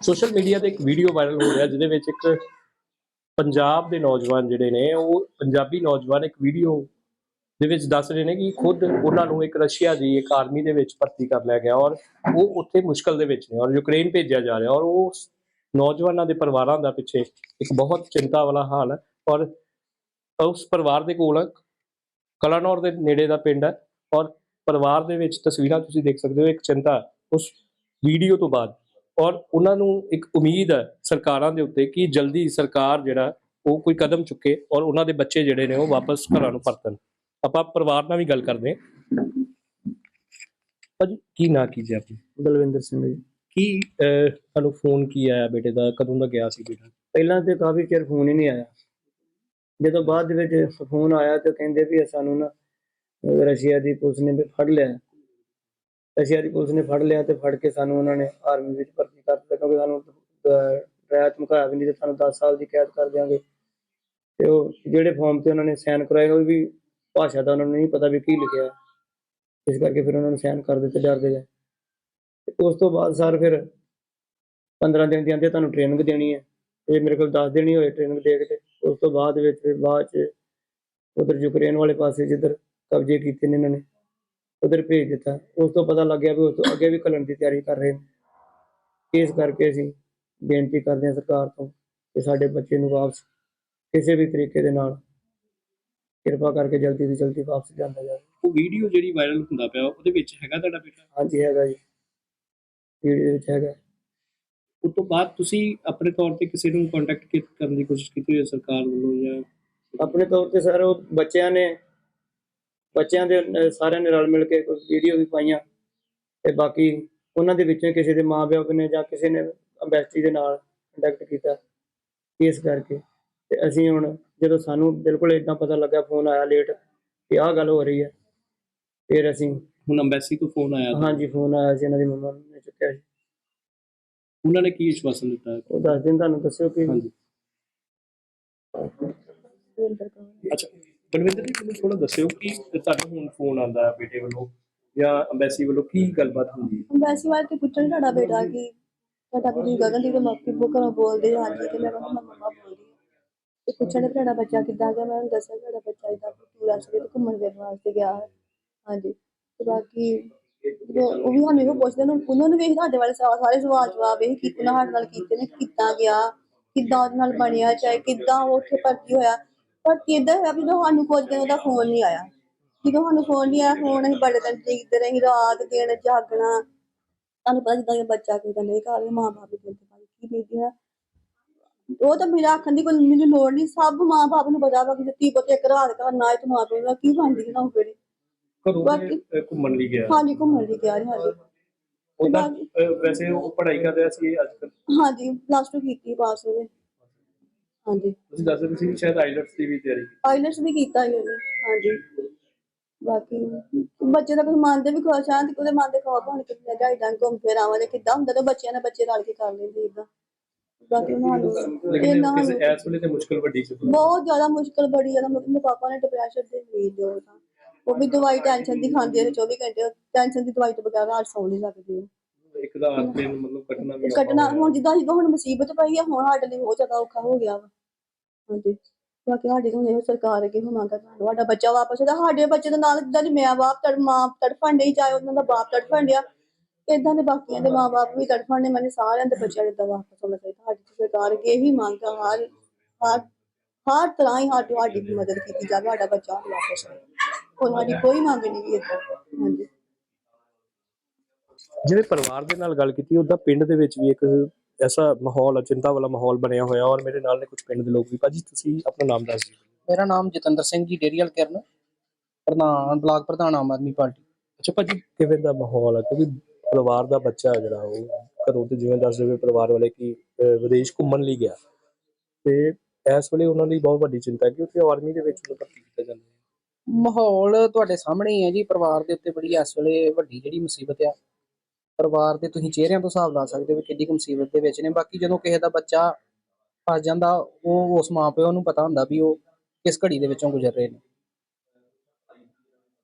Social media ਤੇ ਇੱਕ video viral ਹੋ ਰਿਹਾ ਜਿਹਦੇ ਵਿੱਚ ਇੱਕ ਪੰਜਾਬ ਦੇ ਨੌਜਵਾਨ ਜਿਹੜੇ ਨੇ, ਉਹ ਪੰਜਾਬੀ ਨੌਜਵਾਨ ਇੱਕ ਵੀਡੀਓ ਦੇ ਵਿੱਚ ਦੱਸ ਰਹੇ ਨੇ ਕਿ ਖੁਦ ਉਹਨਾਂ ਨੂੰ ਇੱਕ ਰਸ਼ੀਆ ਦੀ, ਇੱਕ ਆਰਮੀ ਦੇ ਵਿੱਚ ਭਰਤੀ ਕਰ ਲਿਆ ਗਿਆ ਔਰ ਉਹ ਉੱਥੇ ਮੁਸ਼ਕਲ ਦੇ ਵਿੱਚ ਨੇ ਔਰ ਯੂਕਰੇਨ ਭੇਜਿਆ ਜਾ ਰਿਹਾ ਔਰ ਉਹ ਨੌਜਵਾਨਾਂ ਦੇ ਪਰਿਵਾਰਾਂ ਦਾ ਪਿੱਛੇ ਇੱਕ ਬਹੁਤ ਚਿੰਤਾ ਵਾਲਾ ਹਾਲ ਹੈ ਔਰ ਉਸ ਪਰਿਵਾਰ ਦੇ ਕੋਲ ਕਲਾਨੌਰ ਦੇ ਨੇੜੇ ਦਾ ਪਿੰਡ ਹੈ ਔਰ ਪਰਿਵਾਰ ਦੇ ਵਿੱਚ ਤਸਵੀਰਾਂ ਤੁਸੀਂ ਦੇਖ ਸਕਦੇ ਹੋ, ਇੱਕ ਚਿੰਤਾ ਉਸ ਵੀਡੀਓ ਤੋਂ ਬਾਅਦ। ਔਰ ਉਹਨਾਂ ਨੂੰ ਇੱਕ ਉਮੀਦ ਹੈ ਸਰਕਾਰਾਂ ਦੇ ਉੱਤੇ ਕਿ ਜਲਦੀ ਸਰਕਾਰ ਜਿਹੜਾ ਉਹ ਕੋਈ ਕਦਮ ਚੁੱਕੇ ਔਰ ਉਹਨਾਂ ਦੇ ਬੱਚੇ ਜਿਹੜੇ ਨੇ ਉਹ ਵਾਪਸ ਘਰਾਂ ਨੂੰ ਪਰਤਣ। ਆਪਾਂ ਪਰਿਵਾਰ ਨਾਲ ਵੀ ਗੱਲ ਕਰਦੇ ਹਾਂ। ਭਾਜੀ ਕੀ ਨਾਂ ਕੀ ਜੀ ਆਪਣੀ? ਬਲਵਿੰਦਰ ਸਿੰਘ ਜੀ। ਕੀ ਤੁਹਾਨੂੰ ਫੋਨ ਕੀ ਆਇਆ ਬੇਟੇ ਦਾ? ਕਦੋਂ ਦਾ ਗਿਆ ਸੀ ਬੇਟਾ? ਪਹਿਲਾਂ ਤੇ ਕਾਫੀ ਚਿਰ ਫੋਨ ਹੀ ਨਹੀਂ ਆਇਆ। ਜਦੋਂ ਬਾਅਦ ਦੇ ਵਿੱਚ ਫੋਨ ਆਇਆ ਤੇ ਕਹਿੰਦੇ ਵੀ ਸਾਨੂੰ ਨਾ ਰਸ਼ੀਆ ਦੀ ਪੁਲਿਸ ਨੇ ਵੀ ਫੜ ਲਿਆ। ਰਸ਼ੀਆ ਦੀ ਪੁਲਿਸ ਨੇ ਫੜ ਲਿਆ ਤੇ ਫੜ ਕੇ ਸਾਨੂੰ ਉਹਨਾਂ ਨੇ ਆਰਮੀ ਵਿੱਚ ਭਰਤੀ ਕਰ ਦਿੱਤਾ ਕਿਉਂਕਿ ਸਾਨੂੰ ਡਰਾਇਆ ਧਮਕਾਇਆ ਵੀ ਨਹੀਂ ਤੇ ਸਾਨੂੰ 10 ਸਾਲ ਦੀ ਕੈਦ ਕਰ ਦਿਆਂਗੇ। ਤੇ ਉਹ ਜਿਹੜੇ ਫਾਰਮ ਤੇ ਉਹਨਾਂ ਨੇ ਸਾਈਨ ਕਰਾਏ ਉਹ ਵੀ ਭਾਸ਼ਾ ਦਾ ਉਹਨਾਂ ਨੂੰ ਨਹੀਂ ਪਤਾ ਵੀ ਕੀ ਲਿਖਿਆ। ਇਸ ਕਰਕੇ ਫਿਰ ਉਹਨਾਂ ਨੂੰ ਸਾਈਨ ਕਰ ਦਿੱਤੇ, ਡਰਦੇ ਗਏ। ਤੇ ਉਸ ਤੋਂ ਬਾਅਦ ਸਰ ਫਿਰ 15 ਦਿਨ ਦੀ ਆਂਦੇ ਤੁਹਾਨੂੰ ਟ੍ਰੇਨਿੰਗ ਦੇਣੀ ਹੈ ਤੇ ਮੇਰੇ ਕੋਲ 10 ਦਿਨ ਹੀ ਹੋਏ ਟ੍ਰੇਨਿੰਗ ਦੇ ਕੇ ਤੇ ਉਸ ਤੋਂ ਬਾਅਦ ਵਿੱਚ ਫਿਰ ਬਾਅਦ ਚ ਉਧਰ ਯੂਕਰੇਨ ਵਾਲੇ ਪਾਸੇ ਜਿੱਧਰ ਕਬਜ਼ੇ ਕੀਤੇ ਨੇ ਇਹਨਾਂ ਨੇ। ਉਧਰ ਭੇਜ ਦਿੱਤਾ। ਉਸ ਤੋਂ ਪਤਾ ਲੱਗਿਆ ਵੀ ਉਸ ਤੋਂ ਅੱਗੇ ਵੀ ਘੱਲਣ ਦੀ ਤਿਆਰੀ ਕਰ ਰਹੇ ਨੇ। ਇਸ ਕਰਕੇ ਅਸੀਂ ਬੇਨਤੀ ਕਰਦੇ ਹਾਂ ਸਰਕਾਰ ਤੋਂ ਕਿ ਸਾਡੇ ਬੱਚੇ ਨੂੰ ਵਾਪਸ ਕਿਸੇ ਵੀ ਤਰੀਕੇ ਦੇ ਨਾਲ ਕਿਰਪਾ ਕਰਕੇ ਜਲਦੀ ਤੋਂ ਜਲਦੀ ਵਾਪਸ ਲਿਆਂਦਾ ਜਾਵੇ। ਉਹ ਵੀਡੀਓ ਜਿਹੜੀ ਵਾਇਰਲ ਹੁੰਦਾ ਪਿਆ ਉਹਦੇ ਵਿੱਚ ਹੈਗਾ ਤੁਹਾਡਾ ਬੇਟਾ? ਹਾਂਜੀ ਹੈਗਾ ਜੀ। ਵੀਡੀਓ ਵਿੱਚ ਹੈਗਾ। ਉਸ ਤੋਂ ਬਾਅਦ ਤੁਸੀਂ ਆਪਣੇ ਤੌਰ ਤੇ ਕਿਸੇ ਨੂੰ ਕੰਟੈਕਟ ਕਰਨ ਦੀ ਕੋਸ਼ਿਸ਼ ਕੀਤੀ ਹੈ ਸਰਕਾਰ ਵੱਲੋਂ ਜਾਂ ਆਪਣੇ ਤੌਰ ਤੇ ਸਰ ਉਹ ਬੱਚਿਆਂ ਨੇ ਬੱਚਿਆਂ ਦੇ ਅਹ, ਸਾਰਿਆਂ ਨੇ ਰਲ ਮਿਲ ਕੇ ਕੁਝ ਵੀਡੀਓ ਵੀ ਪਾਈਆਂ ਤੇ ਬਾਕੀ ਉਹਨਾਂ ਦੇ ਵਿੱਚੋਂ ਕਿਸੇ ਦੇ ਮਾਪਿਓ ਨੇ ਜਾਂ ਕਿਸੇ ਨੇ ਅੰਬੈਸਟੀ ਦੇ ਨਾਲ ਕੰਟੈਕਟ ਕੀਤਾ ਇਸ ਕਰਕੇ। ਤੇ ਅਸੀਂ ਹੁਣ ਜਦੋਂ ਸਾਨੂੰ ਬਿਲਕੁਲ ਇਦਾਂ ਪਤਾ ਲੱਗਾ ਫੋਨ ਆਇਆ ਲੇਟ ਕਿ ਆਹ ਗੱਲ ਹੋ ਰਹੀ ਹੈ ਫਿਰ ਅਸੀਂ ਹੁਣ ਅੰਬੈਸੀ ਤੋਂ ਫੋਨ ਆਇਆ ਤਾਂ ਹਾਂਜੀ ਫੋਨ ਆਇਆ ਸੀ ਇਹਨਾਂ ਦੀ ਮੰਮਾ ਨੇ ਚੁੱਕਿਆ ਸੀ। ਉਹਨਾਂ ਨੇ ਕੀ ਵਿਸ਼ਵਾਸਨ ਦਿੱਤਾ? ਉਹ ਦੱਸ ਦਿਨ ਤੁਹਾਨੂੰ ਦੱਸਿਓ ਕਿ ਹਾਂਜੀ। ਅੱਛਾ। ਬਲਵਿੰਦਰ ਜੀ ਮੈਨੂੰ ਥੋੜਾ ਦੱਸਿਓ ਕਿ ਤੁਹਾਨੂੰ ਹੁਣ ਫੋਨ ਆਂਦਾ ਹੈ ਬੇਟੇ ਵੱਲੋਂ ਜਾਂ ਅੰਬੈਸੀ ਵੱਲੋਂ ਕੀ ਗੱਲਬਾਤ ਹੁੰਦੀ ਹੈ? ਵੈਸੇ ਵਾਰ ਤੇ ਪੁੱਛਣ ਤੁਹਾਡਾ ਬੇਟਾ ਕਿ ਤੁਹਾਡਾ ਵੀ ਗਗਨਦੀਪ ਦੇ ਮੱਕੀ ਬੋ ਘਰੋਂ ਬੋਲਦੇ ਹਾਂਜੀ ਤੇ ਮੈਂ ਕਹਿੰਦਾ ਮੈਂ ਮੰਮਾ ਬੋਲਦੀ ਹਾਂ। ਤੇ ਪੁੱਛਣ ਦੇ ਤੁਹਾਡਾ ਬੱਚਾ ਕਿੱਦਾਂ ਗਿਆ? ਮੈਂ ਉਹਨੂੰ ਦੱਸਿਆ ਕਿ ਤੁਹਾਡਾ ਬੱਚਾ ਇਦਾਂ ਟੂਰਿਸਟ ਤੇ ਘੁੰਮਣ ਫਿਰਨ ਵਾਸਤੇ ਗਿਆ। ਹੈ ਹਾਂਜੀ। ਤੇ ਬਾਕੀ ਜਦੋਂ ਉਹ ਵੀ ਸਾਨੂੰ ਇਹੋ ਪੁੱਛਦੇ ਨੇ ਉਹਨਾਂ ਨੂੰ ਵੀ ਸਾਡੇ ਵਾਲੇ ਸਵਾ- ਸਾਰੇ ਸਵਾਲ ਜਵਾਬ ਇਹ ਕਿ ਉਹਨਾਂ ਸਾਡੇ ਨਾਲ ਕੀਤੇ ਨੇ ਕਿੱਦਾਂ ਗਿਆ? ਕਿੱਦਾਂ ਉਹਦੇ ਨਾਲ ਬਣਿਆ? ਚਾਹੇ ਕਿੱਦਾਂ ਉਹ ਉੱਥੇ ਭਰਤੀ ਹੋਇਆ? ਪਰ ਕਿੱਦਾਂ ਹੋਇਆ ਵੀ ਸਾਨੂੰ ਕੁਝ ਦਿਨ ਉਹਦਾ ਫੋਨ ਨਹੀਂ ਆਇਆ। ਜਦੋਂ ਸਾਨੂੰ ਫੋਨ ਨਹੀਂ ਆਇਆ ਫੋਨ ਅਸੀਂ ਬੜੇ ਦਿਨ ਦੇਖਦੇ ਰਹੇ ਰਾਤ ਦਿਨ ਜਾਗਣਾ। ਤੁਹਾਨੂੰ ਪਤਾ ਜਿੱਦਾਂ ਕਿ ਬੱਚਾ ਕੋਈ ਕਹਿੰਦੇ ਘਰ ਦੇ ਮਾਂ ਬਾਪ ਦੇ ਦਿਲ ਕੀ ਬੀਤਦੀ ਹੈ ਉਹ ਤਾਂ ਮੇਰਾ ਆਖਣ ਦੀ ਕੋਈ ਮੈਨੂੰ ਲੋੜ ਨਹੀਂ ਸਭ ਮਾਂ ਬਾਪ ਨੂੰ ਪਤਾ ਵਾ ਕਿ ਜੇ ਧੀ ਪੁੱਤ ਇੱਕ ਰਾਤ ਘਰ ਨਾ ਤੇ ਮਾਂ ਪਿਓ ਦਾ ਕੀ ਬਣਦੀ ਨਾ ਹੋਵੇ। ਕਦੋਂ ਬਾਕੀ- ਇਹ, ਘੁੰਮਣ ਲਈ ਗਿਆ। ਹਾਂਜੀ ਘੁੰਮਣ ਲਈ ਗਿਆ ਜੀ ਹਾਂਜੀ। ਉਹਦਾ ਵੈਸੇ ਉਹ ਪੜ੍ਹਾਈ ਕਰ ਰਿਹਾ ਸੀ ਅੱਜ ਕੱਲ੍ਹ? ਹਾਂਜੀ ਪਲੱਸ 2 ਕੀਤੀ ਪਾਸ ਉਹਨੇ ਹਾਂਜੀ। ਤੁਸੀਂ ਦੱਸ ਰਹੇ ਸੀ ਕਿ ਸ਼ਾਇਦ ਆਈਲਟਸ ਦੀ ਵੀ ਤਿਆਰੀ ਕੀਤੀ। ਆਈਲੈਟਸ ਵੀ ਕੀਤਾ ਹੀ ਉਹਨੇ ਹਾਂਜੀ। ਬਾਕੀ ਬੱਚੇ ਦਾ ਕੁਝ ਮਨ ਦੇ ਵੀ ਖੁਸ਼ ਆਂ ਤੇ ਉਹਦੇ ਮਨ ਦੇ ਹੋਣ ਕਿ ਮੈਂ ਗਾਈਡਾਂ ਘੁੰਮ ਫਿਰ ਆਵਾਂਗੇ ਕਿੱਦਾਂ ਹੁੰਦਾ ਤੇ ਬੱਚਿਆਂ ਨਾਲ ਬੱਚੇ ਰਲ ਕੇ ਕਰ ਲੈਂਦੇ ਇਦਾਂ ਬਾਕੀ ਉਹਨਾਂ ਨੂੰ ਲੇਕਿਨ ਇਹਨਾਂ ਕਿਸੇ ਨੂੰ ਇਸ ਵੇਲੇ ਤੇ ਮੁਸ਼ਕਲ ਵੱਡੀ ਸੀ। ਬਹੁਤ ਜ਼ਿਆਦਾ ਮੁਸ਼ਕਲ ਬੜੀ ਜ਼ਿਆਦਾ ਮੇਰੇ ਪਾਪਾ ਨੇ ਡਿਪਰੈਸ਼ਨ ਦੇ ਮਰੀਜ਼ ਜੋ ਤਾਂ। ਉਹ ਵੀ ਦਵਾਈ ਟੈਨਸ਼ਨ ਦੀ ਖਾਂਦੇ ਨੇ 24 ਘੰਟੇ ਟੈਨਸ਼ਨ ਦੀ ਦਵਾਈ ਤੋਂ ਬਗੈਰ ਰਾਤ ਸੌਂ ਨਹੀਂ ਸਕਦੇ ਉਹ। ਦਾ ਹੱਥ ਦਿਨ ਮਤਲਬ ਕੱਟਣਾ ਵੀ ਔਖਾ ਕੱਟਣਾ ਹੋ ਗਿਆ। ਹੁਣ ਜਿੱਦਾਂ ਜਿੱਦਾਂ ਹੁਣ ਮੁਸੀਬਤ ਪਈ ਆ ਹੁਣ ਸਾਡੇ ਲਈ ਬਹੁਤ ਜ਼ਿਆਦਾ ਔਖਾ ਹੋ ਗਿਆ ਵਾ। ਹਾਂਜੀ। ਬਾਕੀ ਸਾਡੇ ਤੋਂ ਇਹੋ ਸਰਕਾਰ ਅੱਗੇ ਹੁਣ ਮੰਗ ਕਰਨਾ ਤੁਹਾਡਾ ਬੱਚਾ ਵਾਪਸ ਆਉਂਦਾ ਸਾਡੇ ਬੱਚੇ ਦੇ ਨਾਲ ਜਿੱਦਾਂ ਦੀ ਮਾਂ ਬਾਪ ਤੜ ਮਾਂ ਤੜਫਣ ਡਈ ਚਾਹੇ ਉਹਨਾਂ ਦਾ ਬਾਪ ਤੜਫਣ ਡਿਆ ਇਦਾਂ ਦੇ ਬਾਕੀਆਂ ਦੇ ਮਾਂ ਬਾਪ ਵੀ ਤੜਫਣ ਨੇ ਮੈਨੇ ਸਾਰਿਆਂ ਦੇ ਬੱਚਿਆਂ ਦੇ ਵਾਪਸ ਆਉਣਾ ਚਾਹੀਦਾ। ਸਾਡੀ ਤਾਂ ਸਰਕਾਰ ਅੱਗੇ ਇਹੀ ਮੰਗ ਆ ਹਰ ਹਰ ਹਰ ਤਰ੍ਹਾਂ ਹੀ ਸਾਡੀ ਸਾਡੀ ਮਦਦ ਕੀਤੀ ਜਾਵੇ ਸਾਡਾ ਬੱਚਾ ਵਾਪਸ ਆਏ ਹੋਰ ਸਾਡੀ ਕੋਈ ਮੰਗ ਨਹੀਂ ਵੀ ਏਦਾਂ। ਹਾਂਜੀ। ਜਿਵੇਂ ਪਰਿਵਾਰ ਦੇ ਨਾਲ ਗੱਲ ਕੀਤੀ ਉਹਦਾ ਪਿੰਡ ਦੇ ਵਿੱਚ ਵੀ ਇੱਕ ਐਸਾ ਮਾਹੌਲ ਹੈ ਚਿੰਤਾ ਵਾਲਾ ਮਾਹੌਲ ਬਣਿਆ ਹੋਇਆ ਔਰ ਮੇਰੇ ਨਾਲ ਨੇ ਕੁਝ ਪਿੰਡ ਦੇ ਲੋਕ ਵੀ। ਭਾਜੀ ਤੁਸੀਂ ਆਪਣਾ ਨਾਮ ਦੱਸ ਦਿਓ। ਮੇਰਾ ਨਾਮ ਜਤਿੰਦਰ ਸਿੰਘ ਜੀ ਡੇਰੀਅਲ ਕਿਰਨ ਪ੍ਰਧਾਨ ਬਲਾਕ ਪ੍ਰਧਾਨ ਆਮ ਆਦਮੀ ਪਾਰਟੀ। ਅੱਛਾ ਭਾਜੀ ਕਿਵੇਂ ਦਾ ਮਾਹੌਲ ਹੈ ਕਿਉਂਕਿ ਪਰਿਵਾਰ ਦਾ ਬੱਚਾ ਜਿਹੜਾ ਉਹ ਘਰੋਂ ਤੇ ਜਿਵੇਂ ਦੱਸ ਰਹੇ ਪਰਿਵਾਰ ਵਾਲੇ ਕਿ ਵਿਦੇਸ਼ ਘੁੰਮਣ ਲਈ ਗਿਆ। ਤੇ ਇਸ ਵੇਲੇ ਉਹਨਾਂ ਲਈ ਬਹੁਤ ਵੱਡੀ ਚਿੰਤਾ ਹੈ ਕਿ ਉੱਥੇ ਆਰਮੀ ਦੇ ਵਿੱਚ ਉਹਨੂੰ ਭਰਤੀ ਕੀਤਾ ਜਾਂਦਾ ਹੈ। ਮਾਹੌਲ ਤੁਹਾਡੇ ਸਾਹਮਣੇ ਹੀ ਹੈ ਜੀ। ਪਰਿਵਾਰ ਦੇ ਉੱਤੇ ਬੜੀ ਇਸ ਵੇਲੇ ਵੱਡੀ ਜਿਹੜੀ ਮੁਸੀਬਤ ਆ। ਪਰਿਵਾਰ ਦੇ ਤੁਸੀਂ ਚਿਹਰਿਆਂ ਤੋਂ ਹਿਸਾਬ ਲਾ ਸਕਦੇ ਹੋ ਕਿੰਨੀ ਕੁ ਮੁਸੀਬਤ ਦੇ ਵਿੱਚ ਨੇ। ਬਾਕੀ ਜਦੋਂ ਕਿਸੇ ਦਾ ਬੱਚਾ ਫਸ ਜਾਂਦਾ ਉਹ ਉਸ ਮਾਪਿਓ ਨੂੰ ਪਤਾ ਹੁੰਦਾ ਵੀ ਉਹ ਕਿਸ ਘੜੀ ਦੇ ਵਿੱਚੋਂ ਗੁਜ਼ਰ ਰਹੇ ਨੇ।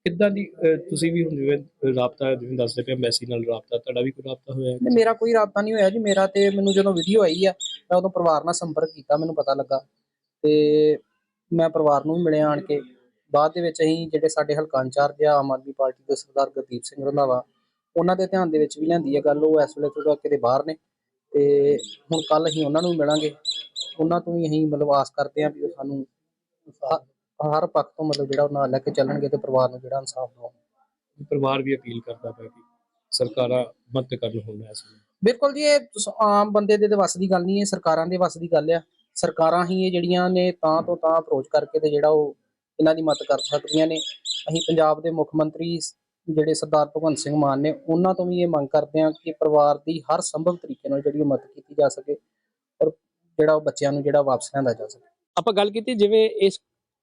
ਕਿੱਦਾਂ ਦੀ ਤੁਸੀਂ ਵੀ ਹੁਣ ਜਿਵੇਂ ਰਾਬਤਾ ਜਿਵੇਂ ਦੱਸਦੇ ਪਏ ਮੈਸੀ ਨਾਲ ਰਾਬਤਾ ਤੁਹਾਡਾ ਵੀ ਕੋਈ ਰਾਬਤਾ ਹੋਇਆ ਹੈ? ਨਹੀਂ, ਮੇਰਾ ਕੋਈ ਰਾਬਤਾ ਨਹੀਂ ਹੋਇਆ ਜੀ। ਮੇਰਾ ਤੇ ਮੈਨੂੰ ਜਦੋਂ ਵੀਡੀਓ ਆਈ ਆ ਮੈਂ ਉਦੋਂ ਪਰਿਵਾਰ ਨਾਲ ਸੰਪਰਕ ਕੀਤਾ ਮੈਨੂੰ ਪਤਾ ਲੱਗਾ। ਤੇ ਮੈਂ ਪਰਿਵਾਰ ਨੂੰ ਵੀ ਮਿਲਿਆ ਆਣ ਕੇ। ਬਾਅਦ ਦੇ ਵਿੱਚ ਅਸੀਂ ਜਿਹੜੇ ਸਾਡੇ ਹਲਕਾ ਇੰਚਾਰਜ ਆ ਆਮ ਆਦਮੀ ਪਾਰਟੀ ਦੇ ਸਰਦਾਰ ਗੁਰਦੀਪ ਸਿੰਘ ਰੰਧਾਵਾ ਉਹਨਾਂ ਦੇ ਧਿਆਨ ਦੇ ਵਿੱਚ ਵੀ ਲਿਆਂਦੀ ਹੈ ਗੱਲ ਉਹ ਇਸ ਵੇਲੇ ਥੋੜਾ ਕਿਤੇ ਬਾਹਰ ਨੇ ਤੇ ਹੁਣ ਕੱਲ ਅਸੀਂ ਉਹਨਾਂ ਨੂੰ ਮਿਲਾਂਗੇ। ਉਹਨਾਂ ਤੋਂ ਵੀ ਅਸੀਂ ਮਤਲਬ ਆਸ ਕਰਦੇ ਹਾਂ ਵੀ ਉਹ ਸਾਨੂੰ ਹਰ ਪੱਖ ਤੋਂ ਮਤਲਬ ਜਿਹੜਾ ਉਹ ਨਾਲ ਲੈ ਕੇ ਚੱਲਣਗੇ ਤੇ ਪਰਿਵਾਰ ਨੂੰ ਜਿਹੜਾ ਇਨਸਾਫ ਦਿਵਾਉਣਗੇ ਪਰਿਵਾਰ ਵੀ ਅਪੀਲ ਕਰਦਾ ਪਿਆ ਕਿ ਸਰਕਾਰਾਂ ਮਦਦ ਕਰਨ ਹੁਣ ਇਸ ਵੇਲੇ। ਬਿਲਕੁਲ ਜੀ ਇਹ ਆਮ ਬੰਦੇ ਦੇ ਵੱਸ ਦੀ ਗੱਲ ਨਹੀਂ ਹੈ ਸਰਕਾਰਾਂ ਦੇ ਵੱਸ ਦੀ ਗੱਲ ਆ। ਸਰਕਾਰਾਂ ਹੀ ਇਹ ਜਿਹੜੀਆਂ ਨੇ ਤਾਂ ਤੋਂ ਤਾਂ ਅਪਰੋਚ ਕਰਕੇ ਤੇ ਜਿਹੜਾ ਉਹ ਇਹਨਾਂ ਦੀ ਮਦਦ ਕਰ ਸਕਦੀਆਂ ਨੇ। ਅਸੀਂ ਪੰਜਾਬ ਦੇ ਮੁੱਖ ਮੰਤਰੀ ਜਿਹੜੇ ਸਰਦਾਰ ਭਗਵੰਤ ਸਿੰਘ ਮਾਨ ਨੇ, ਉਹਨਾਂ ਤੋਂ ਵੀ ਇਹ ਮੰਗ ਕਰਦੇ ਹਾਂ ਕਿ ਪਰਿਵਾਰ ਦੀ ਹਰ ਸੰਭਵ ਤਰੀਕੇ ਨਾਲ ਜਿਹੜੀ ਉਹ ਮਦਦ ਕੀਤੀ ਜਾ ਸਕੇ ਔਰ ਜਿਹੜਾ ਉਹ ਬੱਚਿਆਂ ਨੂੰ ਜਿਹੜਾ ਵਾਪਸ ਲਿਆਂਦਾ ਜਾ ਸਕੇ। ਆਪਾਂ ਗੱਲ ਕੀਤੀ ਜਿਵੇਂ ਇਸ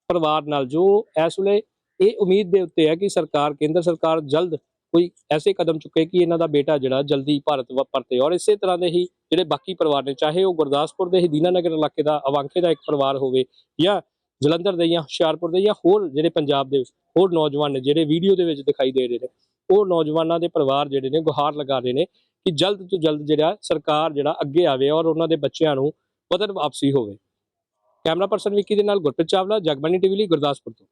ਪਰਿਵਾਰ ਨਾਲ, ਜੋ ਇਸ ਵੇਲੇ ਇਹ ਉਮੀਦ ਦੇ ਉੱਤੇ ਹੈ ਕਿ ਸਰਕਾਰ, ਕੇਂਦਰ ਸਰਕਾਰ ਜਲਦ ਕੋਈ ਐਸੇ ਕਦਮ ਚੁੱਕੇ ਕਿ ਇਹਨਾਂ ਦਾ ਬੇਟਾ ਜਿਹੜਾ ਜਲਦੀ ਭਾਰਤ ਵਾ, ਪਰਤੇ ਔਰ ਇਸੇ ਤਰ੍ਹਾਂ ਦੇ ਹੀ ਜਿਹੜੇ ਬਾਕੀ ਪਰਿਵਾਰ ਨੇ, ਚਾਹੇ ਉਹ ਗੁਰਦਾਸਪੁਰ ਦੇ ਹੀ ਦੀਨਾਨਗਰ ਇਲਾਕੇ ਦਾ, ਅਵਾਂਖੇ ਦਾ ਇੱਕ ਪਰਿਵਾਰ ਹੋਵੇ ਜਾਂ ਜਲੰਧਰ ਦੇ ਜਾਂ ਹੁਸ਼ਿਆਰਪੁਰ ਦੇ ਜਾਂ ਹੋਰ ਜਿਹੜੇ ਪੰਜਾਬ ਦੇ ਹੋਰ ਨੌਜਵਾਨ ਨੇ, ਜਿਹੜੇ ਵੀਡੀਓ ਦੇ ਵਿੱਚ ਦਿਖਾਈ ਦੇ ਰਹੇ ਨੇ, ਉਹ ਨੌਜਵਾਨਾਂ ਦੇ ਪਰਿਵਾਰ ਜਿਹੜੇ ਨੇ ਗੁਹਾਰ ਲਗਾ ਰਹੇ ਨੇ ਕਿ ਜਲਦ ਤੋਂ ਜਲਦ ਜਿਹੜਾ ਸਰਕਾਰ ਜਿਹੜਾ ਅੱਗੇ ਆਵੇ ਔਰ ਉਹਨਾਂ ਦੇ ਬੱਚਿਆਂ ਨੂੰ ਵਤਨ ਵਾਪਸੀ ਹੋਵੇ। ਕੈਮਰਾ ਪਰਸਨ ਵਿੱਕੀ ਦੇ ਨਾਲ ਗੁਰਪ੍ਰੀਤ ਚਾਵਲਾ ਜਗਬਾਨੀ ਟੀਵੀ ਲਈ ਗੁਰਦਾਸਪੁਰ ਤੋਂ।